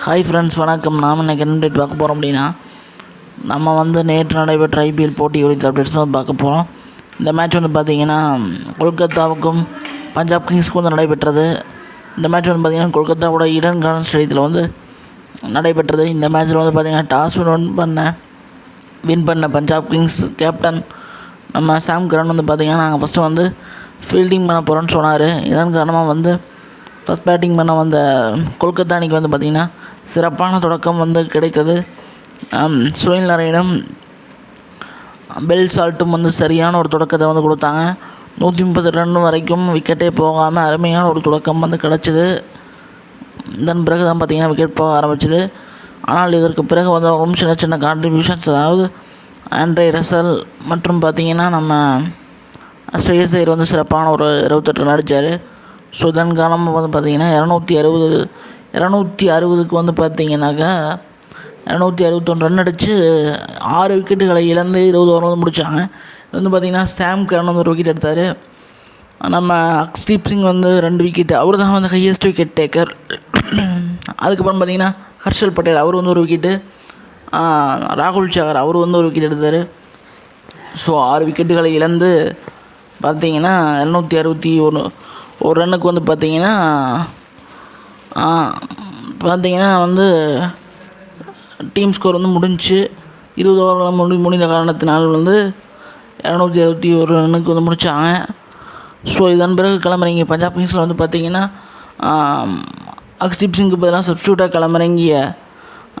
Hi friends வணக்கம். நாம் இன்றைக்கி என்ன டேட் பார்க்க போகிறோம் அப்படின்னா நம்ம வந்து நேற்று நடைபெற்ற ஐபிஎல் போட்டி குறித்த அப்டேட்ஸ் தான் பார்க்க போகிறோம் இந்த மேட்ச் வந்து பார்த்திங்கன்னா கொல்கத்தாவுக்கும் பஞ்சாப் கிங்ஸ்க்கும் வந்து நடைபெற்றது. இந்த மேட்ச் வந்து பார்த்திங்கன்னா கொல்கத்தாவோட இடன் கார்டன் ஸ்டேடியத்தில் வந்து நடைபெற்றது. இந்த மேட்ச்சில் வந்து பார்த்திங்கன்னா டாஸ் வின் பண்ண வின் பண்ண பஞ்சாப் கிங்ஸ் கேப்டன் நம்ம சாம் கரன் வந்து பார்த்திங்கன்னா நாங்கள் ஃபஸ்ட்டு வந்து ஃபீல்டிங் பண்ண போகிறோன்னு சொன்னார். இதன் காரணமாக வந்து ஃபஸ்ட் பேட்டிங் பண்ண வந்த கொல்கத்தா அன்றைக்கி வந்து பார்த்திங்கன்னா சிறப்பான தொடக்கம் வந்து கிடைத்தது. சுனில் நரேனும் பெல் சால்ட்டும் வந்து சரியான ஒரு தொடக்கத்தை வந்து கொடுத்தாங்க. நூற்றி முப்பது ரன் வரைக்கும் விக்கெட்டே போகாமல் அருமையான ஒரு தொடக்கம் வந்து கிடச்சிது. இதன் பிறகு தான் பார்த்திங்கன்னா விக்கெட் போக ஆரம்பிச்சது. ஆனால் இதற்கு பிறகு வந்து ரொம்ப சின்ன சின்ன கான்ட்ரிபியூஷன்ஸ் அதாவது ஆண்ட்ரே ரசல் மற்றும் பார்த்திங்கன்னா நம்ம ஸ்ரேயஸ் ஐயர் வந்து சிறப்பான ஒரு இருபத்தெட்டு ரன் அடித்தார் ஸோ இதன் காரணமாக வந்து பார்த்திங்கன்னா இரநூத்தி அறுபது இரநூத்தி அறுபதுக்கு வந்து பார்த்திங்கனாக்கா இரநூத்தி அறுபத்தொன்று ரன் அடித்து ஆறு விக்கெட்டுகளை இழந்து இருபது ஓவர் வந்து முடித்தாங்க இது வந்து பார்த்திங்கன்னா சாம் கரன் வந்து ஒரு விக்கெட் எடுத்தார். நம்ம அக்ஸ்தீப் சிங் வந்து ரெண்டு விக்கெட் அவர் தான் வந்து ஹையஸ்ட் விக்கெட் டேக்கர் அதுக்கப்புறம் பார்த்தீங்கன்னா ஹர்ஷல் பட்டேல் அவர் வந்து ஒரு விக்கெட்டு ராகுல் சாகர் அவர் வந்து ஒரு விக்கெட் எடுத்தார். ஸோ ஆறு விக்கெட்டுகளை இழந்து பார்த்தீங்கன்னா இரநூத்தி அறுபத்தி ஒன்று ஒரு ரன்னுக்கு வந்து பார்த்தீங்கன்னா பார்த்தீங்கன்னா வந்து டீம் ஸ்கோர் வந்து முடிஞ்சுச்சு. இருபது ஓவர்கள் முடி முடிந்த காரணத்தினால் வந்து இரநூத்தி இருபத்தி ஒரு ரன்னுக்கு வந்து முடித்தாங்க ஸோ இதன் பிறகு கிளம்புறீங்க. பஞ்சாப் கிங்ஸில் வந்து பார்த்தீங்கன்னா அக்ஸ்தீப் சிங்க்கு பதிலாக சப்ஸ்டியூட்டாக கிளம்புறங்கிய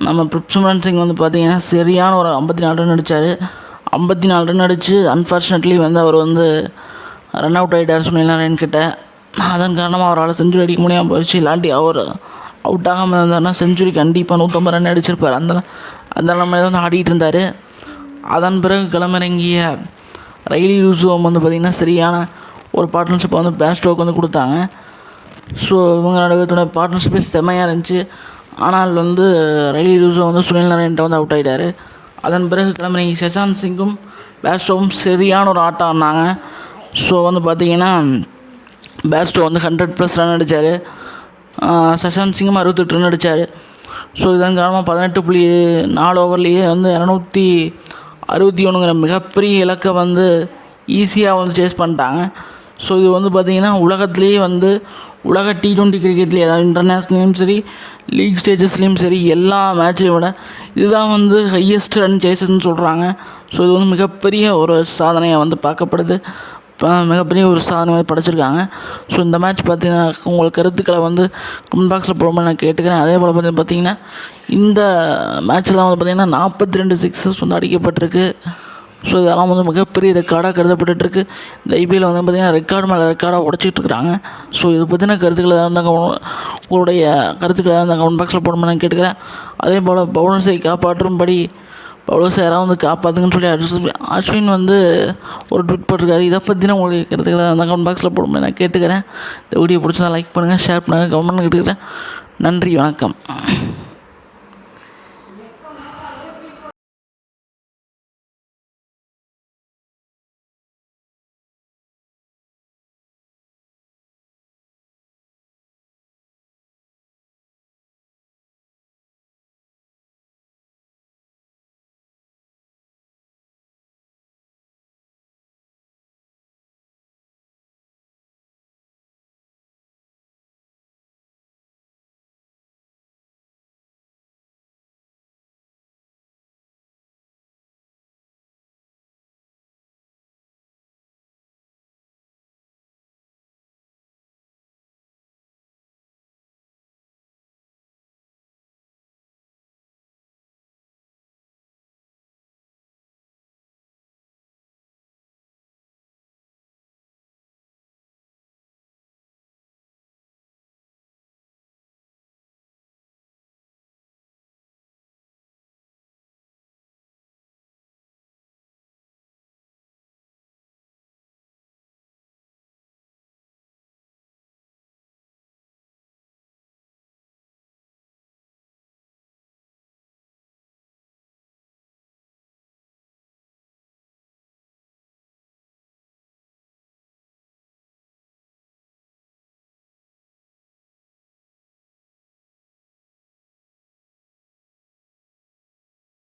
நம்ம பிரிப்சுமரன் சிங் வந்து பார்த்திங்கன்னா சரியான ஒரு ஐம்பத்தி நாலு ரன் அடித்தார் ஐம்பத்தி நாலு ரன் அடித்து அன்ஃபார்ச்சுனேட்லி வந்து அவர் வந்து ரன் அவுட் ஆகிட்டார் சுனில் நாராயண் அதன் காரணமாக அவரால் செஞ்சுரி அடிக்க முடியாமல் போயிடுச்சு. இல்லாட்டி அவர் அவுட் ஆகாமல் இருந்தார்னா செஞ்சுரி கண்டிப்பாக நூற்றம்பது ரன் அடிச்சிருப்பார். அந்த அந்த நிலமையில வந்து ஆடிட்டு இருந்தார். அதன் பிறகு களமிறங்கிய ரயிலி யூசுவம் வந்து பார்த்திங்கன்னா சரியான ஒரு பார்ட்னர்ஷிப்பை வந்து பேஸ்டோக்கு வந்து கொடுத்தாங்க. ஸோ இவங்க நடுவத்தோட பார்ட்னர்ஷிப்பே செம்மையாக இருந்துச்சு. ஆனால் வந்து ரயிலி யூசுவம் வந்து சுனில் நாராயண்ட்ட வந்து அவுட் ஆகிட்டார் அதன் பிறகு கிளம்புறீங்க சஷாந்த் சிங்கும் பேஸ்டோவும் சரியான ஒரு ஆட்டம் ஆடினாங்க. ஸோ வந்து பார்த்திங்கன்னா பேஸ்டோ வந்து ஹண்ட்ரட் ப்ளஸ் ரன் அடித்தார் சஷாந்த் சிங்கும் அறுபத்தெட்டு ரன் அடித்தார் ஸோ இதன் காரணமாக பதினெட்டு புள்ளி நாலு ஓவர்லேயே வந்து இரநூத்தி அறுபத்தி ஒன்றுங்கிற மிகப்பெரிய இலக்கை வந்து ஈஸியாக வந்து சேஸ் பண்ணிட்டாங்க. ஸோ இது வந்து பார்த்திங்கன்னா உலகத்துலேயே வந்து உலக டி டுவெண்ட்டி கிரிக்கெட்லேயே அதாவது இன்டர்நேஷ்னல்லையும் சரி லீக் ஸ்டேஜஸ்லேயும் சரி எல்லா மேட்ச்லையும் விட இதுதான் வந்து ஹையஸ்ட் ரன் சேசஸ்ன்னு சொல்கிறாங்க ஸோ இது வந்து மிகப்பெரிய ஒரு சாதனையாக வந்து பார்க்கப்படுது. மிகப்பெரிய ஒரு சாதனை மாதிரி படைச்சிருக்காங்க. ஸோ இந்த மேட்ச் பார்த்தீங்கன்னா உங்கள் கருத்துக்களை வந்து கமெண்ட் பாக்ஸில் போடும்போது நான் கேட்டுக்கிறேன். அதே போல் பார்த்து பார்த்தீங்கன்னா இந்த மேட்ச்சில் வந்து பார்த்திங்கன்னா நாற்பத்தி ரெண்டு சிக்ஸஸ் வந்து அடிக்கப்பட்டிருக்கு. ஸோ இதெல்லாம் வந்து மிகப்பெரிய ரெக்கார்டாக கருதப்பட்டுருக்கு இந்த ஐபிஎல் வந்து பார்த்திங்கன்னா ரெக்கார்டு மேலே ரெக்கார்டாக உடச்சிட்டு இருக்கிறாங்க ஸோ இது பற்றின கருத்துக்களை இருந்தாங்க உங்களுடைய கருத்துக்களை இருந்தால் கமெண்ட் பாக்ஸில் போடணும்னு நான் கேட்டுக்கிறேன். அதே போல் பவுன்ஸை காப்பாற்றும்படி பவுலர்ஸ் யாராவது வந்து காப்பாற்றுங்கன்னு சொல்லி அஸ்வின் அஸ்வின் வந்து ஒரு ட்விட் போட்டிருக்காரு. இதை பற்றின உங்களுக்கு கருத்துக்களை அந்த கமெண்ட் பாக்ஸில் போடும்போது நான் கேட்டுக்கிறேன். இந்த வீடியோ பிடிச்சா லைக் பண்ணுங்கள் ஷேர் பண்ணுங்கள் கமெண்ட் கேட்டுக்கிறேன் நன்றி வணக்கம்.